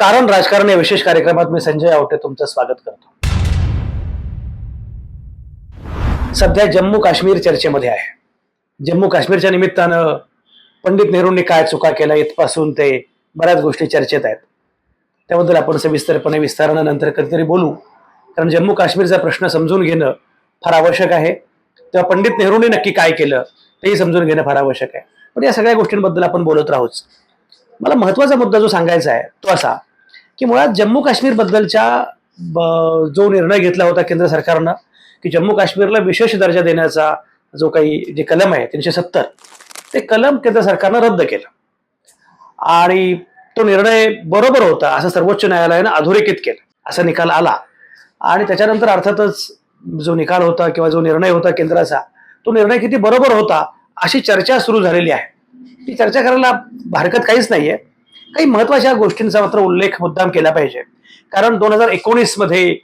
कारण राजकारण या विशेष कार्यक्रमात मी संजय आवटे तुमचं स्वागत करतो. सध्या जम्मू काश्मीर चर्चेमध्ये आहे. जम्मू काश्मीरच्या निमित्तानं पंडित नेहरूंनी काय चुका केल्या इथपासून ते बऱ्याच गोष्टी चर्चेत आहेत. त्याबद्दल आपण सविस्तरपणे विस्तारानं नंतर कधीतरी बोलू. कारण जम्मू काश्मीरचा प्रश्न समजून घेणं फार आवश्यक आहे. तेव्हा पंडित नेहरूंनी नक्की काय केलं तेही समजून घेणं फार आवश्यक आहे. पण या सगळ्या गोष्टींबद्दल आपण बोलत राहूच. मला महत्त्वाचा मुद्दा जो सांगायचा आहे तो असा की मुळात जम्मू काश्मीरबद्दलच्या ब- जो निर्णय घेतला होता केंद्र सरकारनं की जम्मू काश्मीरला विशेष दर्जा देण्याचा जो काही जे कलम आहे तीनशे सत्तर ते कलम केंद्र सरकारनं रद्द केलं. आणि तो निर्णय बरोबर होता असं सर्वोच्च न्यायालयानं अधोरेखित केलं असा निकाल आला. आणि त्याच्यानंतर अर्थातच जो निकाल होता किंवा जो निर्णय होता केंद्राचा तो निर्णय किती बरोबर होता अशी चर्चा सुरू झालेली आहे. ती चर्चा करायला हरकत काहीच नाहीये. काही महत्त्वाच्या गोष्टींचा मात्र उल्लेख मुद्दाम केला पाहिजे. कारण दोन हजार एकोणीसमध्ये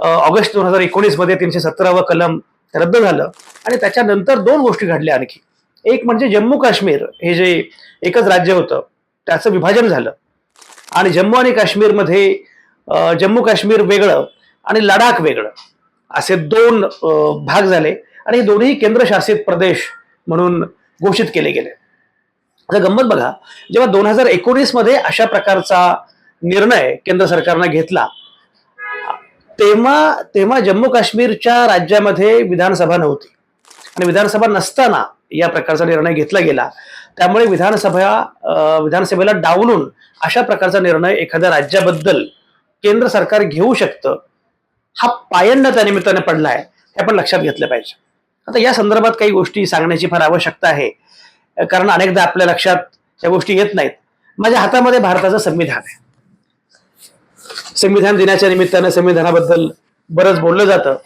ऑगस्ट दोन हजार एकोणीसमध्ये तीनशे सतरावं कलम रद्द झालं आणि त्याच्यानंतर दोन गोष्टी घडल्या आणखी. एक म्हणजे जम्मू काश्मीर हे जे एकच राज्य होतं त्याचं विभाजन झालं. आणि जम्मू आणि काश्मीरमध्ये जम्मू काश्मीर वेगळं आणि लडाख वेगळं असे दोन भाग झाले. आणि हे दोन्ही केंद्रशासित प्रदेश म्हणून घोषित केले गेले. आता गंमत बघा जेव्हा दोन हजार एकोणीसमध्ये अशा प्रकारचा निर्णय केंद्र सरकारनं घेतला तेव्हा तेव्हा जम्मू काश्मीरच्या राज्यामध्ये विधानसभा नव्हती. आणि विधानसभा नसताना या प्रकारचा निर्णय घेतला गेला. त्यामुळे विधानसभा विधानसभेला डावलून अशा प्रकारचा निर्णय एखाद्या राज्याबद्दल केंद्र सरकार घेऊ शकतं हा पायंडा त्या निमित्ताने पडलाय हे आपण लक्षात घेतलं पाहिजे. आता या संदर्भात काही गोष्टी सांगण्याची फार आवश्यकता आहे. कारण अनेकदा आपल्या लक्षात या गोष्टी येत नाहीत. माझ्या हातामध्ये भारताचं संविधान आहे. संविधान दिनाच्या निमित्तानं संविधानाबद्दल बरंच बोललं जातं.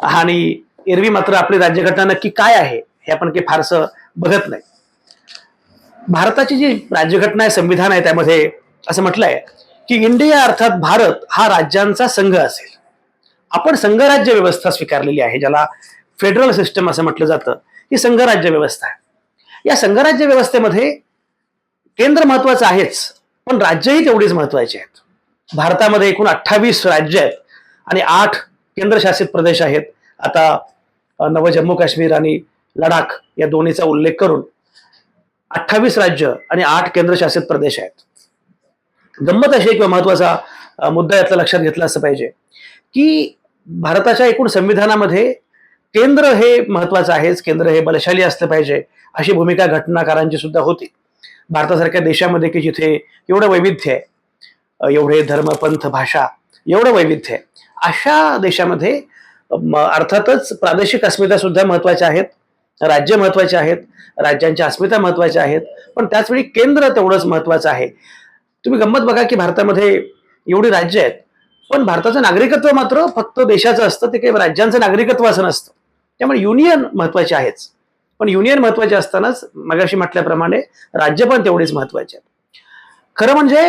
आणि एरवी मात्र आपली राज्यघटना नक्की काय आहे हे आपण काही फारसं बघत नाही. भारताची जी राज्यघटना आहे संविधान आहे त्यामध्ये असं म्हटलंय की इंडिया अर्थात भारत हा राज्यांचा संघ असेल. आपण संघराज्य व्यवस्था स्वीकारलेली आहे ज्याला फेडरल सिस्टम असं म्हटलं जातं. ही संघराज्य व्यवस्था आहे. या संघराज्य व्यवस्थेमध्ये केंद्र महत्वाचं आहेच पण राज्यही तेवढीच महत्वाची आहेत. भारतामध्ये एकूण अठ्ठावीस राज्य आहेत आणि आठ केंद्रशासित प्रदेश आहेत. आता नव जम्मू काश्मीर आणि लडाख या दोन्हीचा उल्लेख करून अठ्ठावीस राज्य आणि आठ केंद्रशासित प्रदेश आहेत. गंमत अशी किंवा महत्त्वाचा मुद्दा यातला लक्षात घेतला असं पाहिजे की भारताच्या एकूण संविधानामध्ये केंद्र हे महत्वाचं आहेच केंद्र हे बलशाली असलं पाहिजे अशी भूमिका घटनाकारांची सुद्धा होती. भारतासारख्या देशामध्ये की जिथे एवढं वैविध्य आहे एवढे धर्म पंथ भाषा एवढं वैविध्य आहे अशा देशामध्ये म, अर्थातच प्रादेशिक अस्मिता सुद्धा महत्त्वाच्या आहेत राज्य महत्त्वाचे आहेत राज्यांच्या अस्मिता महत्त्वाच्या आहेत पण त्याचवेळी केंद्र तेवढंच महत्वाचं आहे. तुम्ही गंमत बघा की भारतामध्ये एवढी राज्य आहेत पण भारताचं नागरिकत्व मात्र फक्त देशाचं असतं ते काही राज्यांचं नागरिकत्व असं नसतं. त्यामुळे युनियन महत्त्वाचे आहेच. पण युनियन महत्त्वाचे असतानाच मगाशी म्हटल्याप्रमाणे राज्य पण तेवढीच महत्त्वाचे आहेत. खरं म्हणजे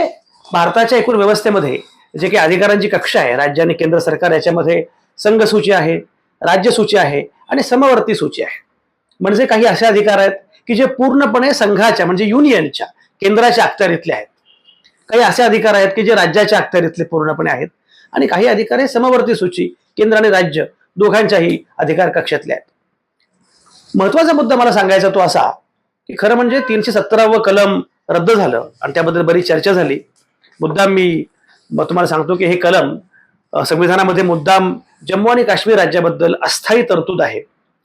भारताच्या एकूण व्यवस्थेमध्ये जे काही अधिकारांची कक्षा आहे राज्य आणि केंद्र सरकार याच्यामध्ये संघ सूची आहे राज्य सूची आहे आणि समवर्ती सूची आहे. म्हणजे काही असे अधिकार आहेत की जे पूर्णपणे संघाच्या म्हणजे युनियनच्या केंद्राच्या अखत्यारीतले आहेत. काही असे अधिकार आहेत की जे राज्याच्या अखत्यारीतले पूर्णपणे आहेत आणि काही अधिकार हे समवर्ती सूची केंद्र आणि राज्य दोघांच्याही अधिकार कक्षातल्या आहेत. महत्त्वाचा मुद्दा मला सांगायचा तो असा की खरं म्हणजे तीनशे सत्तरावं कलम रद्द झालं आणि त्याबद्दल बरीच चर्चा झाली. मुद्दाम मी तुम्हाला सांगतो की हे कलम संविधानामध्ये मुद्दाम जम्मू आणि काश्मीर राज्याबद्दल अस्थायी तरतूद आहे.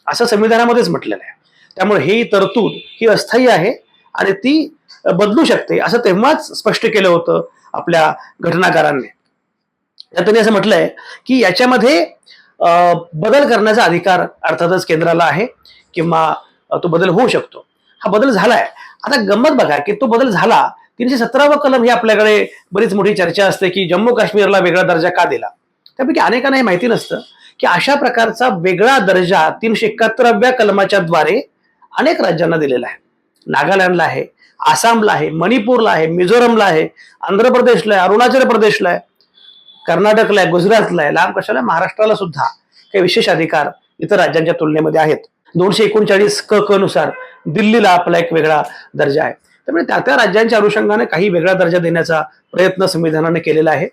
असं संविधानामध्येच म्हटलेलं आहे. त्यामुळे ही तरतूद ही अस्थायी आहे आणि ती बदलू शकते असं तेव्हाच स्पष्ट केलं होतं आपल्या घटनाकारांनी. त्यात त्यांनी असं म्हटलंय की याच्यामध्ये बदल करण्याचा अधिकार अर्थातच केंद्राला आहे किंवा तो बदल होऊ शकतो. हा बदल झालाय. आता गंमत बघा की तो बदल झाला तीनशे सतरावा कलम ही आपल्याकडे बरीच मोठी चर्चा असते की जम्मू काश्मीरला वेगळा दर्जा का दिला? त्यापैकी अनेकांना हे माहिती नसतं की अशा प्रकारचा वेगळा दर्जा तीनशे एकाहत्तराव्या कलमाच्या द्वारे अनेक राज्यांना दिलेला आहे. नागालँडला आहे आसामला आहे मणिपूरला आहे मिझोरमला आहे आंध्र प्रदेशला आहे अरुणाचल प्रदेशला आहे. कर्नाटकला आहे गुजरातला आहे लांब कशाला? महाराष्ट्राला सुद्धा काही विशेष अधिकार इतर राज्यांच्या तुलनेमध्ये आहेत. दोनशे एकोणचाळीस क क नुसार दिल्लीला आपला एक वेगळा दर्जा आहे. त्यामुळे त्या त्या राज्यांच्या अनुषंगाने काही वेगळा दर्जा देण्याचा प्रयत्न संविधानाने केलेला आहे.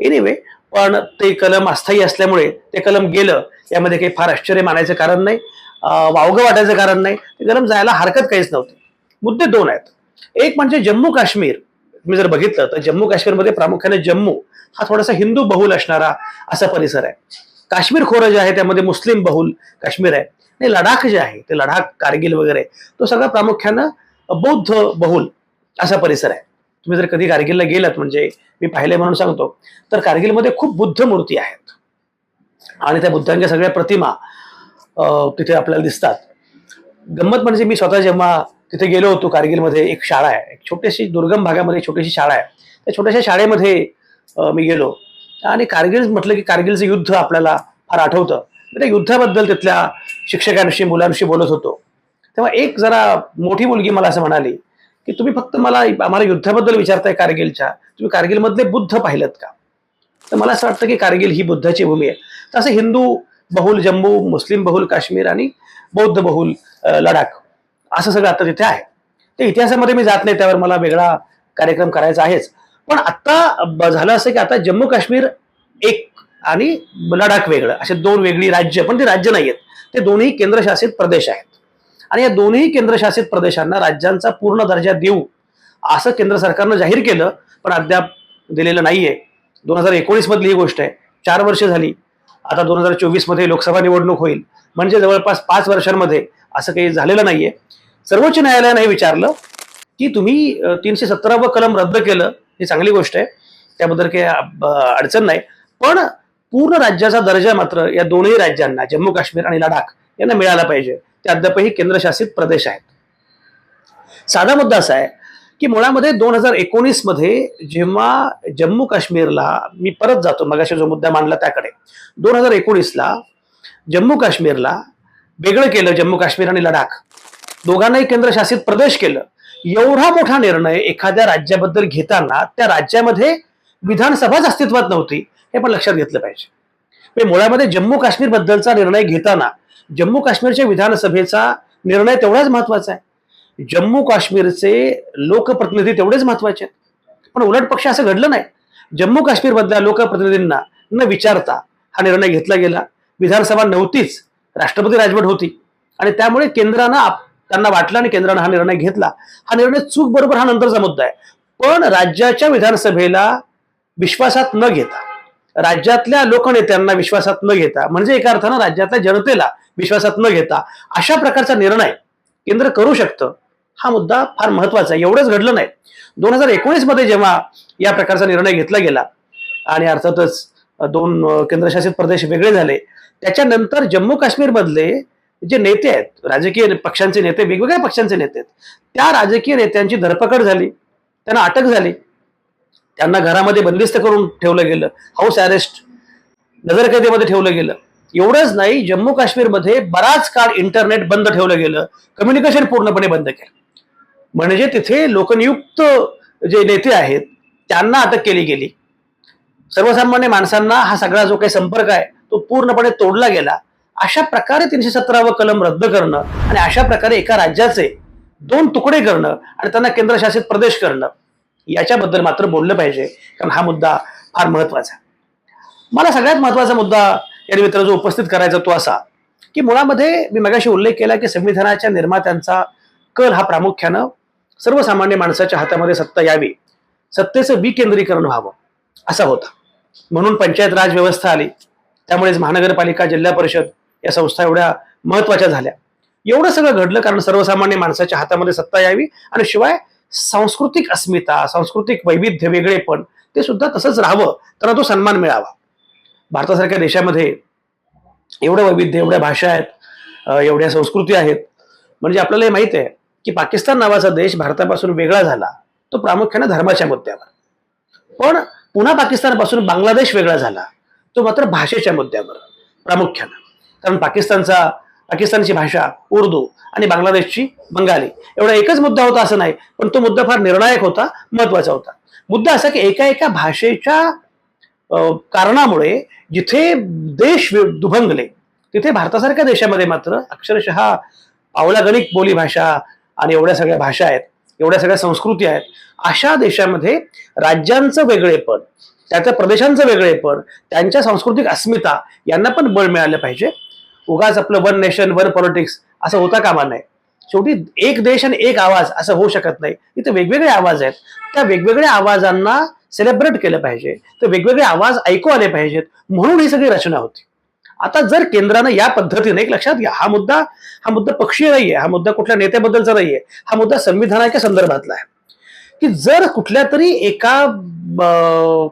एनिवे पण ते कलम अस्थायी असल्यामुळे ते कलम गेलं यामध्ये काही फार आश्चर्य मानायचं कारण नाही. वावगं वाटायचं कारण नाही. ते कलम जायला हरकत काहीच नव्हती. मुद्दे दोन आहेत. एक म्हणजे जम्मू काश्मीर तुम्ही जर बघितलं तर जम्मू काश्मीरमध्ये प्रामुख्याने जम्मू हा थोडासा हिंदू बहुल असणारा असा परिसर आहे. काश्मीर खोरं जे आहे त्यामध्ये मुस्लिम बहुल काश्मीर आहे. आणि लडाख जे आहे ते लडाख कारगिल वगैरे तो सगळा प्रामुख्यानं बौद्ध बहुल असा परिसर आहे. तुम्ही जर कधी कारगिलला गेलात म्हणजे मी पाहिले म्हणून सांगतो तर कारगिलमध्ये खूप बुद्ध मूर्ती आहेत. आणि त्या बुद्धांच्या सगळ्या प्रतिमा तिथे आपल्याला दिसतात. गंमत म्हणजे मी स्वतः जेव्हा तिथे गेलो होतो कारगिलमध्ये एक शाळा आहे. एक छोटीशी दुर्गम भागामध्ये छोटीशी शाळा आहे. त्या छोट्याशा शाळेमध्ये मी गेलो. आणि कारगिल म्हटलं की कारगिलचं युद्ध आपल्याला फार आठवतं. त्या युद्धाबद्दल तिथल्या शिक्षकांशी मुलांशी बोलत होतो. तेव्हा एक जरा मोठी मुलगी मला असं म्हणाली की तुम्ही फक्त मला आम्हाला युद्धाबद्दल विचारताय कारगिलच्या. तुम्ही कारगिलमधले बुद्ध पाहिलं का? तर मला असं वाटतं की कारगिल ही बुद्धाची भूमी आहे. तर असं हिंदू बहुल जम्मू मुस्लिम बहुल काश्मीर आणि बौद्ध बहुल लडाख. असं सगळं आता तिथे आहे. ते इतिहासामध्ये मी जात नाही त्यावर मला वेगळा कार्यक्रम करायचा आहेच. पण आता ब- झालं असं की आता जम्मू काश्मीर एक आणि लडाख वेगळं. असे दोन वेगळी राज्य पण ते राज्य नाही आहेत ते दोन्ही केंद्रशासित प्रदेश आहेत. आणि या दोन्ही केंद्रशासित प्रदेशांना राज्यांचा पूर्ण दर्जा देऊ असं केंद्र सरकारनं जाहीर केलं पण अद्याप दिलेलं नाहीये. दोन हजार एकोणीसमधली ही गोष्ट आहे. चार वर्ष झाली. आता दोन हजार चोवीसमध्ये लोकसभा निवडणूक होईल. म्हणजे जवळपास पाच वर्षांमध्ये असं काही झालेलं नाहीये. सर्वोच्च न्यायालयानं हे विचारलं की तुम्ही तीनशे सत्तरावं कलम रद्द केलं ही चांगली गोष्ट आहे त्याबद्दल काही अडचण नाही. पण पूर्ण राज्याचा दर्जा मात्र या दोन्ही राज्यांना जम्मू काश्मीर आणि लडाख यांना मिळाला पाहिजे. ते अद्यापही केंद्रशासित प्रदेश आहेत. साधा मुद्दा असा आहे की मुळामध्ये दोन हजार एकोणीसमध्ये जेव्हा जम्मू काश्मीरला मी परत जातो मगाशी जो मुद्दा मांडला त्याकडे दोन हजार एकोणीसला जम्मू काश्मीरला वेगळं केलं जम्मू काश्मीर आणि लडाख. दोघांनाही केंद्रशासित प्रदेश केलं. एवढा मोठा निर्णय एखाद्या राज्याबद्दल घेताना त्या राज्यामध्ये विधानसभाच अस्तित्वात नव्हती हे पण लक्षात घेतलं पाहिजे. म्हणजे मुळामध्ये जम्मू काश्मीर बद्दलचा निर्णय घेताना जम्मू काश्मीरच्या विधानसभेचा निर्णय तेवढाच महत्त्वाचा आहे. जम्मू काश्मीरचे लोकप्रतिनिधी तेवढेच महत्त्वाचे आहेत. पण उलट पक्ष असं घडलं नाही. जम्मू काश्मीरमधल्या लोकप्रतिनिधींना न विचारता हा निर्णय घेतला गेला. विधानसभा नव्हतीच राष्ट्रपती राजवट होती. आणि त्यामुळे केंद्रानं आप- त्यांना वाटलं आणि केंद्रानं हा निर्णय घेतला. हा निर्णय चूक बरोबर हा नंतरचा मुद्दा आहे. पण राज्याच्या विधानसभेला विश्वासात न घेता राज्यातल्या लोकनेत्यांना विश्वासात न घेता म्हणजे एका अर्थानं राज्यातल्या जनतेला विश्वासात न घेता अशा प्रकारचा निर्णय केंद्र करू शकतं हा मुद्दा फार महत्त्वाचा आहे. एवढंच घडलं नाही. दोन हजार एकोणीसमध्ये जेव्हा या प्रकारचा निर्णय घेतला गेला आणि अर्थातच दोन केंद्रशासित प्रदेश वेगळे झाले. त्याच्यानंतर जम्मू काश्मीर मधले जे नेते आहेत राजकीय पक्षांचे नेते वेगवेगळ्या पक्षांचे नेते आहेत त्या राजकीय नेत्यांची धरपकड झाली. त्यांना अटक झाली. त्यांना घरामध्ये बंदिस्त करून ठेवलं गेलं. हाऊस अरेस्ट नजरकैदेमध्ये ठेवलं गेलं. एवढंच नाही जम्मू काश्मीरमध्ये बराच काळ इंटरनेट बंद ठेवलं गेलं. कम्युनिकेशन पूर्णपणे बंद केलं. म्हणजे तिथे लोकनियुक्त जे नेते आहेत त्यांना अटक केली गेली. सर्वसामान्य माणसांना हा सगळा जो काही संपर्क आहे तो पूर्णपणे तोडला गेला. अशा प्रकारे तीनशे सतरावं कलम रद्द करणं आणि अशा प्रकारे एका राज्याचे दोन तुकडे करणं आणि त्यांना केंद्रशासित प्रदेश करणं याच्याबद्दल मात्र बोललं पाहिजे. कारण हा मुद्दा फार महत्त्वाचा मला सगळ्यात महत्त्वाचा मुद्दा या मित्र जो उपस्थित करायचा तो असा की मुळामध्ये मी मगाशी उल्लेख केला की संविधानाच्या निर्मात्यांचा कल हा प्रामुख्यानं सर्वसामान्य माणसाच्या हातामध्ये सत्ता यावी सत्तेचं विकेंद्रीकरण व्हावं. असा होता. म्हणून पंचायत राज व्यवस्था आली. त्यामुळेच महानगरपालिका जिल्हा परिषद या संस्था एवढ्या महत्त्वाच्या झाल्या. एवढं सगळं घडलं कारण सर्वसामान्य माणसाच्या हातामध्ये सत्ता यावी आणि शिवाय सांस्कृतिक अस्मिता सांस्कृतिक वैविध्य वेगळेपण ते सुद्धा तसंच राहावं त्यांना तो सन्मान मिळावा. भारतासारख्या देशामध्ये एवढं वैविध्य एवढ्या भाषा आहेत एवढ्या संस्कृती आहेत. म्हणजे आपल्याला हे माहीत आहे की पाकिस्तान नावाचा देश भारतापासून वेगळा झाला तो प्रामुख्याने धर्माच्या मुद्द्यावर. पण पुन्हा पाकिस्तानपासून बांगलादेश वेगळा झाला. तो मात्र भाषेच्या मुद्द्यावर प्रामुख्यानं. कारण पाकिस्तानचा पाकिस्तानची भाषा उर्दू आणि बांगलादेशची बंगाली. एवढा एकच मुद्दा होता असं नाही पण तो मुद्दा फार निर्णायक होता महत्त्वाचा होता. मुद्दा असा की एका एका भाषेच्या कारणामुळे जिथे देश दुभंगले तिथे भारतासारख्या देशामध्ये मात्र अक्षरशः पावलागणिक बोलीभाषा आणि एवढ्या सगळ्या भाषा आहेत एवढ्या सगळ्या संस्कृती आहेत. अशा देशामध्ये राज्यांचं वेगळेपण त्या त्या प्रदेशांचं वेगळेपण त्यांच्या सांस्कृतिक अस्मिता यांना पण बळ मिळालं पाहिजे. उगाच आपलं वन नेशन वन पॉलिटिक्स असं होता कामा नाही शेवटी एक देश आणि एक आवाज असं होऊ शकत नाही. इथे वेगवेगळे आवाज आहेत. त्या वेगवेगळ्या आवाजांना सेलिब्रेट केलं पाहिजे. तर वेगवेगळे आवाज ऐकू आले पाहिजेत. म्हणून ही सगळी रचना होती. आता जर केंद्रानं या पद्धतीने एक लक्षात घ्या हा मुद्दा हा मुद्दा पक्षीय नाहीये हा मुद्दा कुठल्या नेत्याबद्दलचा नाहीये हा मुद्दा संविधानाच्या संदर्भातला आहे. की जर कुठल्या तरी एका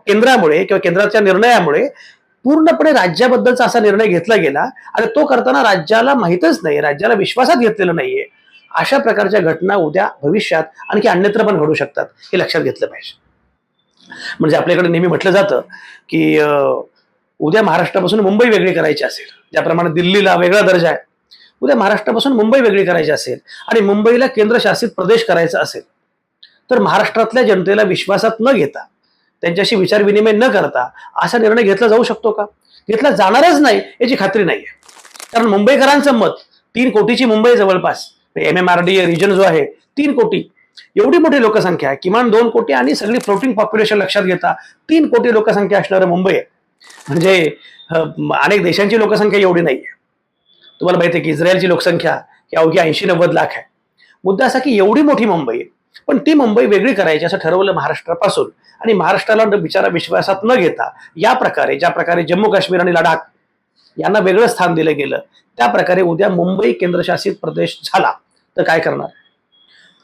केंद्रामुळे किंवा केंद्राच्या निर्णयामुळे पूर्णपणे राज्याबद्दलचा असा निर्णय घेतला गेला आणि तो करताना राज्याला माहीतच नाही राज्याला विश्वासात घेतलेलं नाहीये अशा प्रकारच्या घटना उद्या भविष्यात आणखी अन्यत्र पण घडू शकतात हे लक्षात घेतलं पाहिजे. म्हणजे आपल्याकडे नेहमी म्हटलं जातं की अं, उद्या महाराष्ट्रापासून मुंबई वेगळी करायची असेल. ज्याप्रमाणे दिल्लीला वेगळा दर्जा आहे. उद्या महाराष्ट्रापासून मुंबई वेगळी करायची असेल आणि मुंबईला केंद्रशासित प्रदेश करायचा असेल तर महाराष्ट्रातल्या जनतेला विश्वासात न घेता त्यांच्याशी विचारविनिमय न करता असा निर्णय घेतला जाऊ शकतो का? घेतला जाणारच नाही याची खात्री नाही आहे कारण मुंबईकरांचं मत तीन कोटीची मुंबई जवळपास M M R D region जो आहे तीन कोटी. एवढी मोठी लोकसंख्या आहे किमान दोन कोटी आणि सगळी फ्लोटिंग पॉप्युलेशन लक्षात घेता तीन कोटी लोकसंख्या असणारं मुंबई आहे. म्हणजे अनेक देशांची लोकसंख्या एवढी नाही आहे तुम्हाला माहिती आहे की इस्रायलची लोकसंख्या ही अवघी ऐंशी नव्वद लाख आहे. मुद्दा असा की एवढी मोठी मुंबई आहे पण ती मुंबई वेगळी करायची असं ठरवलं महाराष्ट्रापासून. आणि महाराष्ट्राला विचारा बिचारा विश्वासात न घेता या प्रकारे ज्या प्रकारे जम्मू काश्मीर आणि लडाख यांना वेगळं स्थान दिलं गेलं त्या प्रकारे उद्या मुंबई केंद्रशासित प्रदेश झाला. तर काय करणार?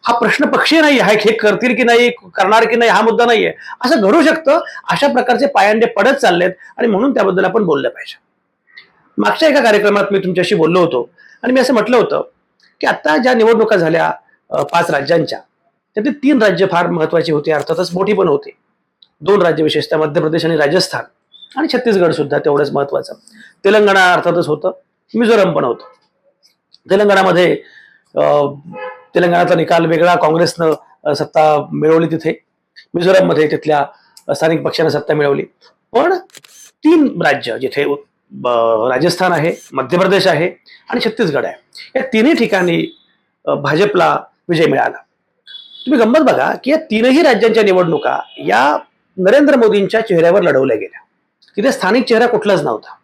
हा प्रश्न पक्षी नाही हा हे करतील की नाही करणार की नाही हा मुद्दा नाहीये. असं घडू शकतं अशा प्रकारचे पायंडे पडत चाललेत आणि म्हणून त्याबद्दल आपण बोललं पाहिजे. मागच्या एका कार्यक्रमात मी तुमच्याशी बोललो होतो आणि मी असं म्हटलं होतं की आता ज्या निवडणुका झाल्या पाच राज्यांच्या त्यातील तीन राज्य फार महत्वाची होती अर्थातच मोठी पण होती. दोन राज्य विशेषतः मध्य प्रदेश आणि राजस्थान आणि छत्तीसगड सुद्धा तेवढंच महत्वाचं तेलंगणा अर्थातच होतं मिझोरम पण होतं. तेलंगणामध्ये अं, तेलंगणाचा निकाल वेगळा काँग्रेसनं सत्ता मिळवली तिथे. मिझोरममध्ये तिथल्या स्थानिक पक्षाने सत्ता मिळवली. पण तीन राज्य जिथे राजस्थान आहे मध्य प्रदेश आहे आणि छत्तीसगड आहे. या तिन्ही ठिकाणी भाजपला विजय मिळाला. तुम्ही गंमत बघा की या तीनही राज्यांच्या निवडणुका या नरेंद्र मोदींच्या चेहऱ्यावर लढवल्या गेल्या. तिथे स्थानिक चेहरा कुठलाच नव्हता.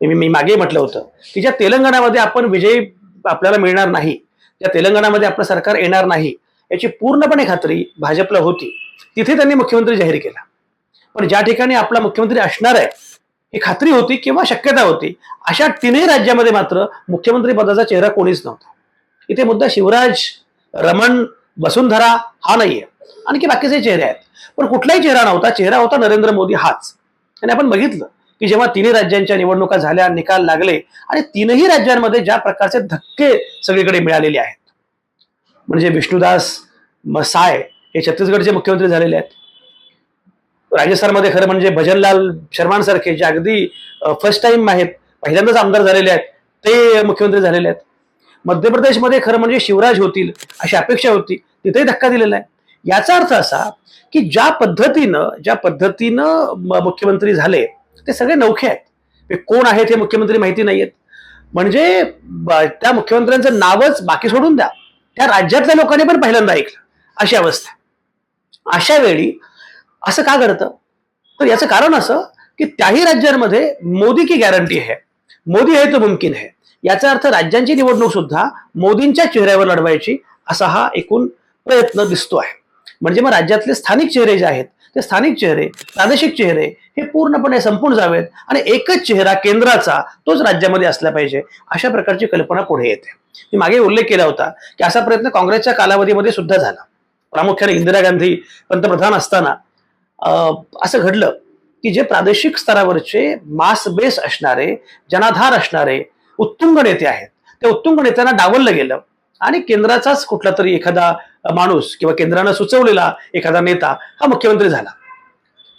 मी मी मागे म्हटलं होतं की ज्या तेलंगणामध्ये आपण विजय आपल्याला मिळणार नाही त्या तेलंगणामध्ये आपलं सरकार येणार नाही याची पूर्णपणे खात्री भाजपला होती. तिथे त्यांनी मुख्यमंत्री जाहीर केला. पण ज्या ठिकाणी आपला मुख्यमंत्री असणार आहे ही खात्री होती किंवा शक्यता होती अशा तीनही राज्यामध्ये मात्र मुख्यमंत्री पदाचा चेहरा कोणीच नव्हता. इथे मुद्दा शिवराज रमण वसुंधरा हा नाहीये. आणखी बाकीचे चेहरे आहेत. पण कुठलाही चेहरा नव्हता चेहरा होता नरेंद्र मोदी हाच. आणि आपण बघितलं की जेव्हा तिन्ही राज्यांच्या निवडणुका झाल्या निकाल लागले आणि तीनही राज्यांमध्ये ज्या प्रकारचे धक्के सगळीकडे मिळालेले आहेत. म्हणजे विष्णुदास मसाय हे छत्तीसगडचे मुख्यमंत्री झालेले आहेत. राजस्थानमध्ये खरं म्हणजे भजनलाल शर्मांसारखे जे अगदी फर्स्ट टाइम आहेत पहिल्यांदाच आमदार झालेले आहेत ते मुख्यमंत्री झालेले आहेत. मध्य प्रदेशमध्ये खरं म्हणजे शिवराज होतील अशी अपेक्षा होती तिथेही धक्का दिलेला आहे. याचा अर्थ असा की ज्या पद्धतीनं ज्या पद्धतीनं म- मुख्यमंत्री झाले ते सगळे नौखे आहेत. म्हणजे कोण आहेत हे मुख्यमंत्री माहिती नाही आहेत म्हणजे त्या मुख्यमंत्र्यांचं नावच बाकी सोडून द्या. त्या राज्यातल्या लोकांनी पण पहिल्यांदा ऐकलं. अशी अवस्था. अशा वेळी असं का घडतं? तर याचं कारण असं की त्याही राज्यांमध्ये मोदी की गॅरंटी आहे. मोदी आहे तो मुमकिन आहे. याचा अर्थ राज्यांची निवडणूक सुद्धा मोदींच्या चेहऱ्यावर लढवायची असा हा एकूण प्रयत्न दिसतो आहे. म्हणजे मग राज्यातले स्थानिक चेहरे जे आहेत ते स्थानिक चेहरे प्रादेशिक चेहरे हे पूर्णपणे संपून जावेत आणि एकच चेहरा केंद्राचा तोच राज्यामध्ये असला पाहिजे अशा प्रकारची कल्पना पुढे येते. मी मागे उल्लेख केला होता की असा प्रयत्न काँग्रेसच्या कालावधीमध्ये सुद्धा झाला. प्रामुख्याने इंदिरा गांधी पंतप्रधान असताना अं, असं घडलं की जे प्रादेशिक स्तरावरचे मास बेस असणारे जनाधार असणारे उत्तुंग नेते आहेत. त्या उत्तुंग नेत्यांना डावललं गेलं. आणि केंद्राचाच कुठला तरी एखादा माणूस किंवा केंद्रानं सुचवलेला एखादा नेता हा मुख्यमंत्री झाला.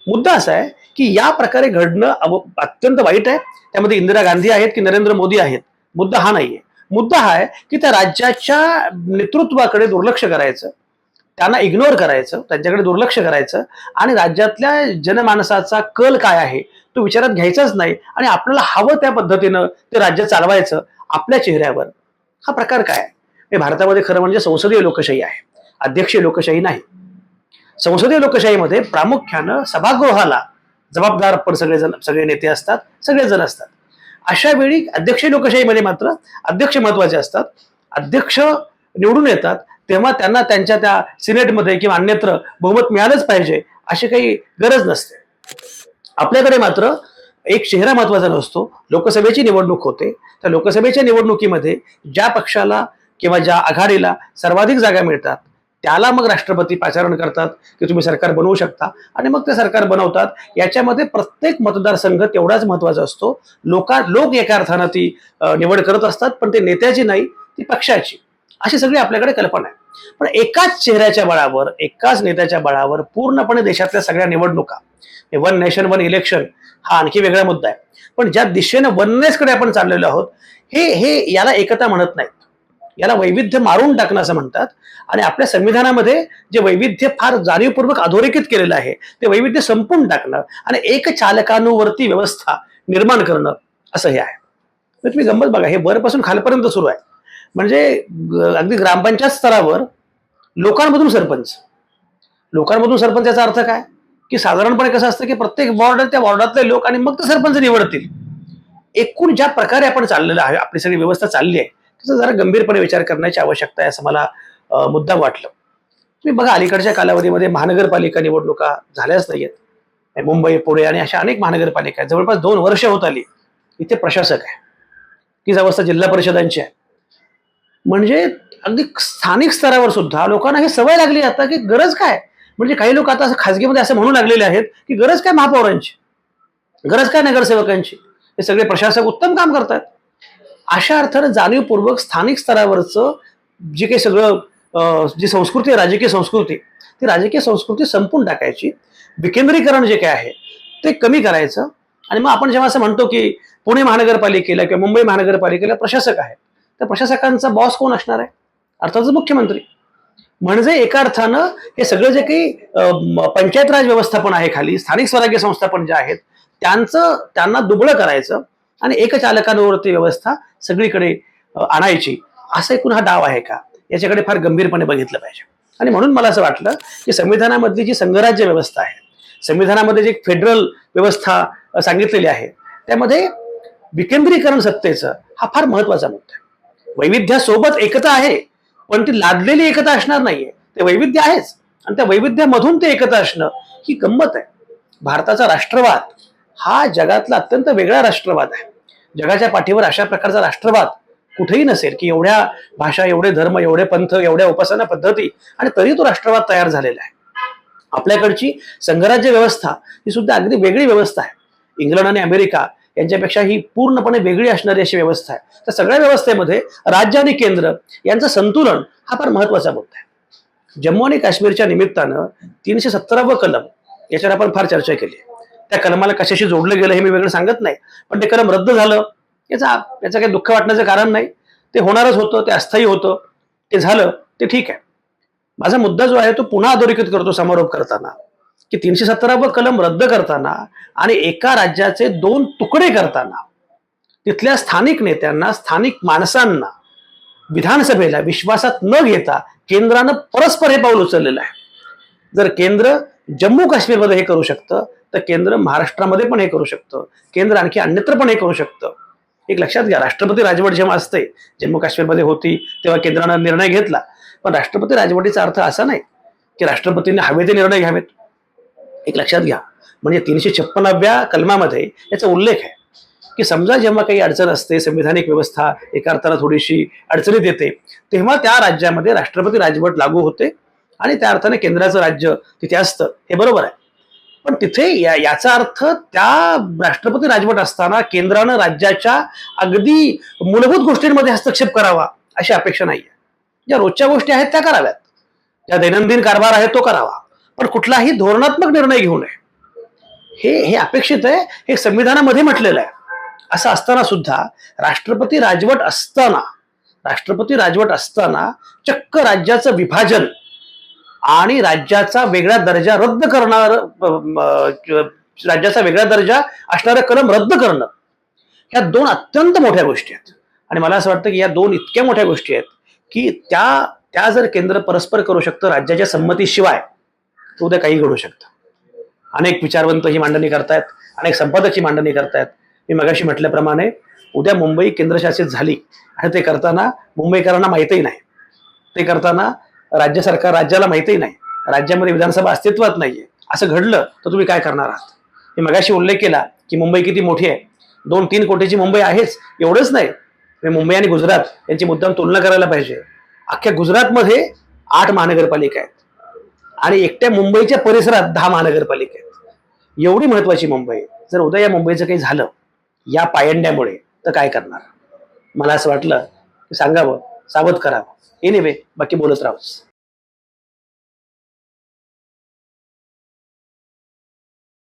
मुद्दा असा आहे की या प्रकारे घडणं अत्यंत वाईट आहे. त्यामध्ये इंदिरा गांधी आहेत की नरेंद्र मोदी आहेत? मुद्दा हा नाहीये. मुद्दा हा आहे की त्या राज्याच्या नेतृत्वाकडे दुर्लक्ष करायचं त्यांना इग्नोर करायचं त्यांच्याकडे दुर्लक्ष करायचं आणि राज्यातल्या जनमानसाचा कल काय आहे तो विचारात घ्यायचाच नाही आणि आपल्याला हवं त्या पद्धतीनं ते राज्य चालवायचं आपल्या चेहऱ्यावर. हा प्रकार काय आहे? हे भारतामध्ये खरं म्हणजे संसदीय लोकशाही आहे. अध्यक्षीय लोकशाही नाही. संसदीय लोकशाहीमध्ये प्रामुख्यानं सभागृहाला जबाबदार पण सगळेजण सगळे नेते असतात सगळेजण असतात. अशा वेळी अध्यक्षीय लोकशाहीमध्ये मात्र अध्यक्ष महत्त्वाचे असतात. अध्यक्ष निवडून येतात तेव्हा त्यांना त्यांच्या त्या सिनेटमध्ये किंवा अन्यत्र बहुमत मिळालंच पाहिजे अशी काही गरज नसते. आपल्याकडे मात्र एक चेहरा महत्त्वाचा नसतो. लोकसभेची निवडणूक होते. त्या लोकसभेच्या निवडणुकीमध्ये ज्या पक्षाला किंवा ज्या आघाडीला सर्वाधिक जागा मिळतात त्याला मग राष्ट्रपती पाचारण करतात की तुम्ही सरकार बनवू शकता. आणि मग ते सरकार बनवतात याच्यामध्ये प्रत्येक मतदारसंघ तेवढाच महत्त्वाचा असतो. लोका लोक एका अर्थानं ती निवड करत असतात पण ते नेत्याची नाही ती पक्षाची. अशी सगळी आपल्याकडे कल्पना आहे. पण एकाच चेहऱ्याच्या बळावर एकाच नेत्याच्या बळावर पूर्णपणे देशातल्या सगळ्या निवडणुका वन नेशन वन इलेक्शन हा आणखी वेगळा मुद्दा आहे. पण ज्या दिशेनं वननेसकडे आपण चाललेलो आहोत हे हे याला एकता म्हणत नाहीत. याला वैविध्य मारून टाकणं असं म्हणतात. आणि आपल्या संविधानामध्ये जे वैविध्य फार जाणीवपूर्वक अधोरेखित केलेलं आहे ते वैविध्य संपून टाकणं आणि एक चालकानुवर्ती व्यवस्था निर्माण करणं असं हे आहे. तर तुम्ही गंमत बघा हे वरपासून खालपर्यंत सुरू आहे. म्हणजे अगदी ग्रामपंचायत स्तरावर लोकांमधून सरपंच. लोकांमधून सरपंच याचा अर्थ काय? की साधारणपणे कसं असतं की प्रत्येक वॉर्ड त्या वॉर्डातले लोक आणि मग ते सरपंच निवडतील. एकूण ज्या प्रकारे आपण चाललेलं आहे आपली सगळी व्यवस्था चालली आहे त्याचा जरा गंभीरपणे विचार करण्याची आवश्यकता आहे असं मला मुद्दा वाटलं. तुम्ही बघा अलीकडच्या कालावधीमध्ये महानगरपालिका निवडणुका झाल्याच नाहीयेत. म्हणजे मुंबई पुणे आणि अशा अनेक महानगरपालिका आहेत. जवळपास दोन वर्ष होत आली. इथे प्रशासक आहे. तीच अवस्था जिल्हा परिषदांची आहे. म्हणजे अगदी स्थानिक स्तरावर सुद्धा लोकांना हे सवय लागली आता की गरज काय? म्हणजे काही लोक आता असं खाजगीमध्ये असं म्हणू लागलेले आहेत की गरज काय महापौरांची? गरज काय नगरसेवकांची? हे सगळे प्रशासक उत्तम काम करतात अशा अर्थानं जाणीवपूर्वक स्थानिक स्तरावरचं जे काही सगळं जी संस्कृती आहे राजकीय संस्कृती ती राजकीय संस्कृती संपून टाकायची. विकेंद्रीकरण जे काय आहे ते कमी करायचं. आणि मग आपण जेव्हा असं म्हणतो की पुणे महानगरपालिकेला किंवा मुंबई महानगरपालिकेला प्रशासक आहे तर प्रशासकांचा बॉस कोण असणार आहे? अर्थातच मुख्यमंत्री. म्हणजे एका अर्थानं हे सगळं जे काही पंचायत राज व्यवस्थापन आहे खाली स्थानिक स्वराज्य संस्थापन जे आहेत त्यांचं त्यांना दुबळं करायचं. आणि एकचालकांवरती व्यवस्था सगळीकडे आणायची. असा एकूण हा डाव आहे का? याच्याकडे फार गंभीरपणे बघितलं पाहिजे. आणि म्हणून मला असं वाटलं की संविधानामधली जी संघराज्य व्यवस्था आहे संविधानामध्ये जी फेडरल व्यवस्था सांगितलेली आहे त्यामध्ये विकेंद्रीकरण सत्तेचं हा फार महत्त्वाचा मुद्दा आहे. वैविध्यासोबत एकता आहे पण ती लादलेली एकता असणार नाहीये. ते वैविध्य आहेच. आणि त्या वैविध्यामधून ते एकता असणं ही गंमत आहे. भारताचा राष्ट्रवाद हा जगातला अत्यंत वेगळा राष्ट्रवाद आहे. जगाच्या पाठीवर अशा प्रकारचा राष्ट्रवाद कुठेही नसेल की एवढ्या भाषा एवढे धर्म एवढे पंथ एवढ्या उपासना पद्धती आणि तरी तो राष्ट्रवाद तयार झालेला आहे. आपल्याकडची संघराज्य व्यवस्था ही सुद्धा अगदी वेगळी व्यवस्था आहे. इंग्लंड आणि अमेरिका यांच्यापेक्षा ही पूर्णपणे वेगळी असणारी अशी व्यवस्था आहे. तर सगळ्या व्यवस्थेमध्ये राज्य आणि केंद्र यांचं संतुलन हा फार महत्त्वाचा मुद्दा आहे. जम्मू आणि काश्मीरच्या निमित्तानं तीनशे सत्तरावं कलम याच्यावर आपण फार चर्चा केली त्या कलमाला कशाशी जोडलं गेलं हे मी वेगळं सांगत नाही. पण ते कलम रद्द झालं. याचा याचं काही दुःख वाटण्याचं कारण नाही. ते होणारच होतं ते अस्थायी होतं. ते झालं ते ठीक आहे. माझा मुद्दा जो आहे तो पुन्हा अधोरेखित करतो समारोप करताना. की तीनशे सत्तरावं कलम रद्द करताना आणि एका राज्याचे दोन तुकडे करताना तिथल्या स्थानिक नेत्यांना स्थानिक माणसांना विधानसभेला विश्वासात न घेता केंद्रानं परस्पर हे पाऊल उचललेलं आहे. जर केंद्र जम्मू काश्मीरमध्ये हे करू शकतं तर केंद्र महाराष्ट्रामध्ये पण हे करू शकतं. केंद्र आणखी अन्यत्र पण हे करू शकतं. एक लक्षात घ्या राष्ट्रपती राजवट जेव्हा असते जम्मू काश्मीरमध्ये होती तेव्हा केंद्रानं निर्णय घेतला. पण राष्ट्रपती राजवटीचा अर्थ असा नाही की राष्ट्रपतींनी हवे ते निर्णय घ्यावेत. एक लक्षात घ्या. म्हणजे तीनशे छप्पनाव्या कलमामध्ये याचा उल्लेख आहे की समजा जेव्हा काही अडचण असते संविधानिक व्यवस्था एका अर्थाला थोडीशी अडचणीत येते तेव्हा त्या राज्यामध्ये राष्ट्रपती राजवट लागू होते. आणि त्या अर्थाने केंद्राचं राज्य तिथे असतं. हे बरोबर आहे. पण तिथे या याचा अर्थ त्या राष्ट्रपती राजवट असताना केंद्रानं राज्याच्या अगदी मूलभूत गोष्टींमध्ये हस्तक्षेप करावा अशी अपेक्षा नाहीये. ज्या रोजच्या गोष्टी आहेत त्या कराव्यात. ज्या दैनंदिन कारभार आहे तो करावा. पण कुठलाही धोरणात्मक निर्णय घेऊ नये. हे हे अपेक्षित आहे हे संविधानामध्ये म्हटलेलं आहे. असं असताना सुद्धा राष्ट्रपती राजवट असताना राष्ट्रपती राजवट असताना चक्क राज्याचं विभाजन आणि राज्याचा वेगळा दर्जा रद्द करणार राज्याचा वेगळा दर्जा असणारा कलम रद्द करणं ह्या दोन अत्यंत मोठ्या गोष्टी आहेत. आणि मला असं वाटतं की या दोन इतक्या मोठ्या गोष्टी आहेत की त्या त्या जर केंद्र परस्पर करू शकतं राज्याच्या संमतीशिवाय तर उद्या काही घडू शकतं. अनेक विचारवंत ही मांडणी करतायत अनेक संपादक ही मांडणी करतायत. मी मगाशी म्हटल्याप्रमाणे उद्या मुंबई केंद्रशासित झाली आणि ते करताना मुंबईकरांना माहीतही नाही. ते करताना राज्य सरकार राज्याला माहितही नाही. राज्यामध्ये विधानसभा अस्तित्वात नाहीये. असं घडलं तर तुम्ही काय करणार आहात? मी मगाशी उल्लेख केला की मुंबई किती मोठी आहे. दोन तीन कोटीची मुंबई आहेच. एवढंच नाही. मुंबई आणि गुजरात यांची मुद्दाम तुलना करायला पाहिजे. अख्ख्या गुजरातमध्ये आठ महानगरपालिका आहेत. आणि एकट्या मुंबईच्या परिसरात दहा महानगरपालिका आहेत. एवढी महत्वाची मुंबई. जर उद्या या मुंबईचं काही झालं या पायंड्यामुळे तर काय करणार? मला असं वाटलं की सांगावं. सावध करावं एनिवे बाकी बोलत राहूच